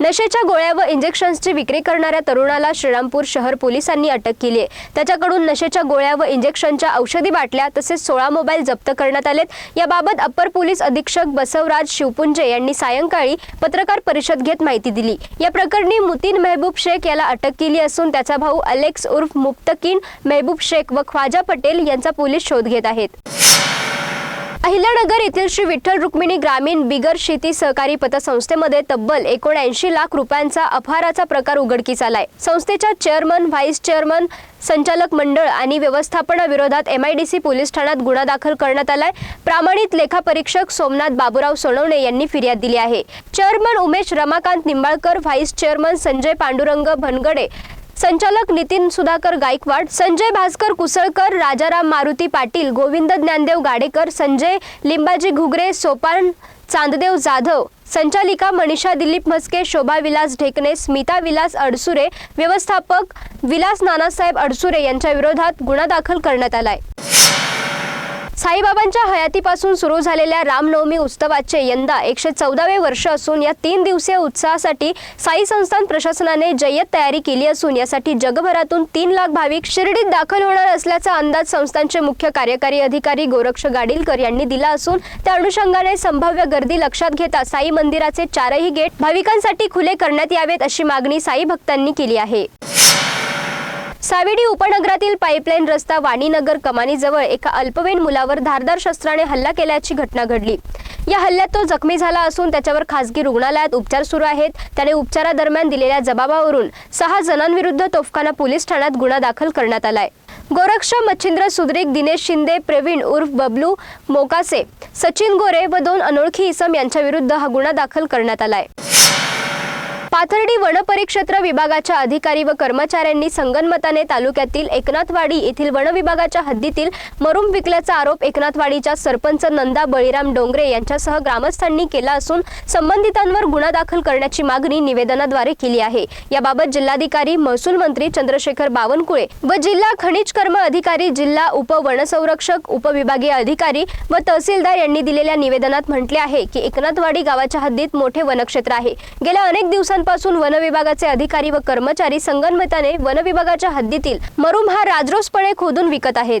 नशेच्या गोळ्या व इंजेक्शन्सची विक्री करणाऱ्या तरुणाला श्रीरामपूर शहर पोलिसांनी अटक केली आहे. त्याच्याकडून नशेच्या गोळ्या व इंजेक्शनच्या औषधी बाटल्या तसेच सोळा मोबाईल जप्त करण्यात आलेत. याबाबत अप्पर पोलीस अधीक्षक बसवराज शिवपुंजे यांनी सायंकाळी पत्रकार परिषद घेत माहिती दिली. या प्रकरणी मुतीन मेहबूब शेख याला अटक केली असून त्याचा भाऊ अलेक्स उर्फ मुफ्तकीन मेहबूब शेख व ख्वाजा पटेल यांचा पोलीस शोध घेत आहेत. अहिल्यानगर येथील श्री विठ्ठल रुक्मिणी ग्रामीण बिगर शेती सहकारी पतसंस्थेमध्ये तब्बल एकोणऐंशी लाख रुपयांचा अपहाराचा प्रकार उघडकीस आलाय. संस्थेच्या चेअरमन व्हाईस चेअरमन संचालक मंडळ आणि व्यवस्थापनाविरोधात M I D C police ठाण्यात गुन्हा दाखल करण्यात आलाय. प्रामाणित लेखापरीक्षक सोमनाथ बाबूराव सोनवणे यांनी फिर्याद दिली आहे. Chairman Umesh Ramakant Nimbalkar vice chairman Sanjay Pandurang Bhangade संचालक नितीन सुधाकर गायकवाड संजय भास्कर कुसळकर राजाराम मारुती पाटील गोविंद ज्ञानदेव गाडेकर संजय लिंबाजी घुगरे सोपान चांददेव जाधव संचालिका मनीषा दिलीप म्हस्के शोभा विलास ढेकणे स्मिता विलास अडसुरे व्यवस्थापक विलास नानासाहेब अडसुरे यांच्या विरोधात गुन्हा दाखल करण्यात आलाय. साईबाबांच्या हयातीपासून सुरू झालेल्या रामनवमी उत्सवाचे यंदा एकशे चौदावे वर्ष असून या तीन दिवसीय उत्सवासाठी साई संस्थान प्रशासनाने जय्यत तयारी केली असून यासाठी जगभरातून तीन लाख भाविक शिर्डीत दाखल होणार असल्याचा अंदाज संस्थानचे मुख्य कार्यकारी अधिकारी गोरक्ष गाडीलकर यांनी दिला असून त्या अनुषंगाने संभाव्य गर्दी लक्षात घेता साई मंदिराचे चारही गेट भाविकांसाठी खुले करण्यात यावेत अशी मागणी साई भक्तांनी केली आहे. सावेडी उपनगरातील पाईपलाईन रस्ता वाणीनगर कमानीजवळ एका अल्पवयीन मुलावर धारदार शस्त्राने हल्ला केल्याची घटना घडली. या हल्ल्यात तो जखमी झाला असून त्याच्यावर खासगी रुग्णालयात उपचार सुरू आहेत. त्याने उपचारादरम्यान दिलेल्या जबाबावरून सहा जणांविरुद्ध तोफखाना पोलीस ठाण्यात गुन्हा दाखल करण्यात आलाय. गोरक्ष मच्छिंद्र सुद्रिक दिनेश शिंदे प्रवीण उर्फ बबलू मोकासे सचिन गोरे व दोन अनोळखी इसम यांच्या विरुद्ध हा गुन्हा दाखल करण्यात आलाय. पाथर्डी वनपरिक्षेत्र विभागाच्या अधिकारी व कर्मचाऱ्यांनी संगनमताने तालुक्यातील एकनाथवाडी येथील वन विभागाच्या हद्दीतील मरूम विकल्याचा आरोप एकनाथवाडीच्या सरपंच नंदा बळीराम डोंगरे यांच्यासह ग्रामस्थांनी केला असून संबंधितांवर गुन्हा दाखल करण्याची मागणी निवेदनाद्वारे केली आहे. याबाबत जिल्हाधिकारी महसूल मंत्री चंद्रशेखर बावनकुळे व जिल्हा खनिज कर्म अधिकारी जिल्हा उप वनसंरक्षक उपविभागीय अधिकारी व तहसीलदार यांनी दिलेल्या निवेदनात म्हटले आहे की एकनाथवाडी गावाच्या हद्दीत मोठे वनक्षेत्र आहे. गेल्या अनेक दिवसांपासून वन विभागाचे अधिकारी व कर्मचारी संगनमताने वन विभागाच्या हद्दीतील मरुम हा राजरोसपणे खोदून विकत आहेत.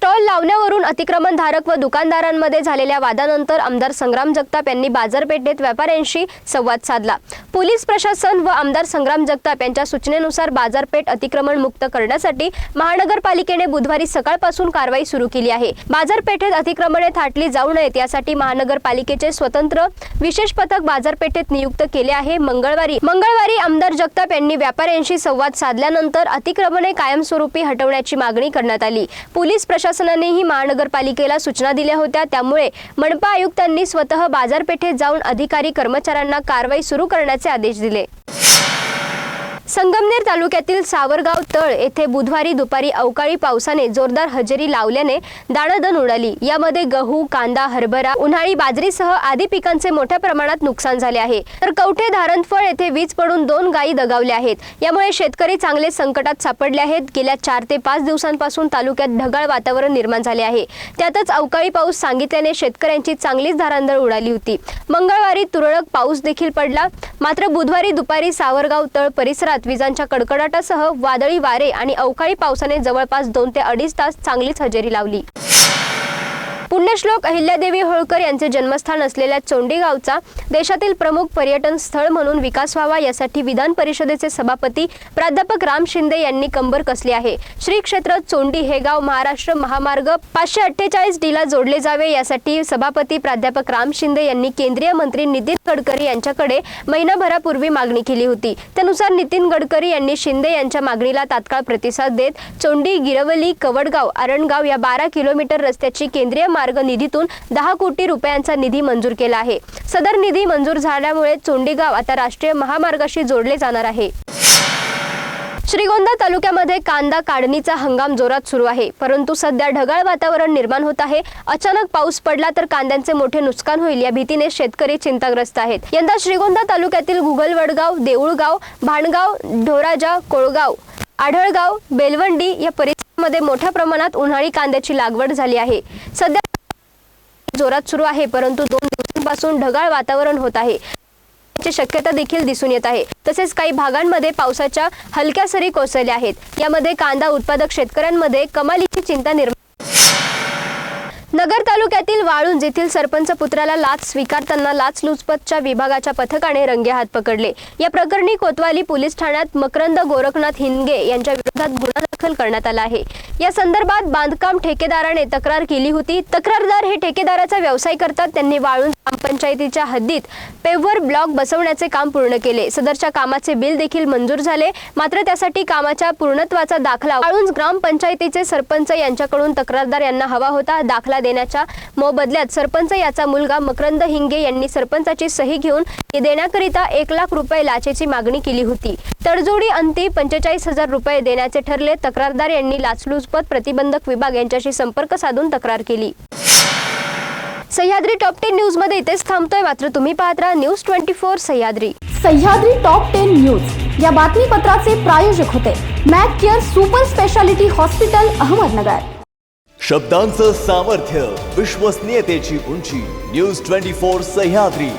स्टॉल लावण्यावरून अतिक्रमणधारक व दुकानदारांमध्ये झालेल्या वादानंतर आमदार संग्राम जगताप यांनी बाजारपेठेत व्यापाऱ्यांशी संवाद साधला. पोलीस प्रशासन व आमदार संग्राम जगताप यांच्या सूचनेनुसार बाजारपेठ अतिक्रमण मुक्त करण्यासाठी महानगरपालिकेने बुधवारी सकाळपासून कारवाई सुरू केली आहे. बाजारपेठेत अतिक्रमणे थाटली जाऊ नयेत यासाठी महानगरपालिकेचे स्वतंत्र विशेष पथक बाजारपेठेत नियुक्त केले आहे. मंगळवारी मंगळवारी आमदार जगताप यांनी व्यापाऱ्यांशी संवाद साधल्यानंतर अतिक्रमणे कायमस्वरूपी हटवण्याची मागणी करण्यात आली. पोलीस प्रशासनानेही महानगरपालिकेला सूचना दिल्या होत्या. त्यामुळे मनपा आयुक्तांनी स्वतः बाजारपेठेत जाऊन अधिकारी कर्मचाऱ्यांना कारवाई सुरू करण्याचे आदेश दिले. संगमनेर तालुक्यातील सावरगाव तळ येथे बुधवारी दुपारी अवकाळी पावसाने जोरदार हजेरी लावल्याने दाणदण उडाली. यामध्ये गहू कांदा हरभरा उन्हाळी बाजरीसह आदी पिकांचे मोठ्या प्रमाणात नुकसान झाले आहे. तर कवठे धारणफळ येथे वीज पडून दोन गायी दगावल्या आहेत. यामुळे शेतकरी चांगले संकटात सापडले आहेत. गेल्या चार ते पाच दिवसांपासून तालुक्यात ढगाळ वातावरण निर्माण झाले आहे. त्यातच अवकाळी पाऊस सांगितल्याने शेतकऱ्यांची चांगलीच धारांधळ उडाली होती. मंगळवारी तुरळक पाऊस देखील पडला. मात्र बुधवारी दुपारी सावरगाव तळ परिसरात विजांच्या कडकडाटासह वादळी वारे आणि अवकाळी पावसाने जवळपास दोन ते अडीच तास चांगलीच हजेरी लावली. पुण्यश्लोक अहिल्यादेवी होळकर यांचे जन्मस्थान असलेल्या चोंडी गावचा देशातील प्रमुख पर्यटन स्थळ म्हणून विकास व्हावा यासाठी विधान परिषदेचे सभापती प्राध्यापक राम शिंदे यांनी कंबर कसली आहे. श्री क्षेत्र चोंडी हे गाव महाराष्ट्र महामार्ग पाचशे अठ्ठेचाळीस डीला जोडले जावे यासाठी सभापती प्राध्यापक राम शिंदे यांनी केंद्रीय मंत्री नितीन गडकरी यांच्याकडे महिनाभरापूर्वी मागणी केली होती. त्यानुसार नितीन गडकरी यांनी शिंदे यांच्या मागणीला तात्काळ प्रतिसाद देत चोंडी गिरवली कवडगाव आरणगाव या बारा किलोमीटर रस्त्याची केंद्रीय मार्ग निधीतून दहा कोटी रुपयांचा निधी मंजूर केला आहे. सदर निधी मंजूर झाल्यामुळे चोंडीगाव आता राष्ट्रीय महामार्गाशी जोडले जाणार आहे. श्रीगोंदा तालुक्यामध्ये कांदा काढणीचा हंगाम जोरात सुरू आहे. परंतु सध्या ढगाळ वातावरण निर्माण होत आहे. अचानक पाऊस पडला तर कांद्यांचे मोठे नुकसान होईल या भीतीने शेतकरी चिंताग्रस्त आहेत. यंदा श्रीगोंदा तालुक्यातील गुगलवडगाव देऊळगाव भाणगाव ढोराजा कोळगाव आढळगाव बेलवंडी या परिसरामध्ये मोठ्या प्रमाणात उन्हाळी कांद्याची लागवड झाली आहे. सध्या जोरात सुरू आहे परंतु दोन दिवसांपासून ढगाळ वातावरण होत आहे. शक्यता देखील दिसून येत आहे. तसेच काही भागांमध्ये पावसाच्या हलक्या सरी कोसळल्या आहेत. यामध्ये कांदा उत्पादक शेतकऱ्यांमध्ये कमालीची चिंता निर्माण नगर तालुक्यातील वाळुंज येथील सरपंच पुत्राला लाच स्वीकारताना लाचलुचपतच्या विभागाच्या पथकाने रंगेहात पकडले. या प्रकरणी कोतवाली पोलीस ठाण्यात मकरंद गोरखनाथ हिंदगे यांच्या विरोधात गुन्हा दाखल करण्यात आला आहे. या संदर्भात बांधकाम ठेकेदाराने तक्रार केली होती. तक्रारदार हे ठेकेदाराचा व्यवसाय करतात. त्यांनी वाळून ग्रामपंचायतीच्या हद्दीत पेव्हर ब्लॉक बसवण्याचे काम पूर्ण केले. सदरच्या कामाचे बिल देखील मंजूर झाले. मात्र त्यासाठी कामाच्या पूर्णत्वाचा दाखला वाळून ग्रामपंचायतीचे सरपंच यांच्याकडून तक्रारदार यांना हवा होता. दाखला देण्याच्या मोबदल्यात सरपंच याचा मुलगा मकरंद हिंगे यांनी सरपंचाची सही घेऊन देण्याकरिता एक लाख रुपये लाचेची मागणी केली होती. तडजोडी अंती पंचेचाळीस हजार रुपये देण्याचे ठरले. तक्रारदार यांनी लाचलुचपत प्रतिबंधक विभाग यांच्याशी संपर्क साधून तक्रार केली. सह्याद्री टॉप टेन न्यूजमध्ये इथेच थांबतोय. मात्र तुम्ही पाहत राहा news twenty four Sahyadri. Sahyadri top ten news या बातमीपत्राचे प्रायोजक होते. Mac Care super speciality hospital Ahmednagar. शब्दांचं सामर्थ्य विश्वसनीयतेची उंची. News twenty four Sahyadri.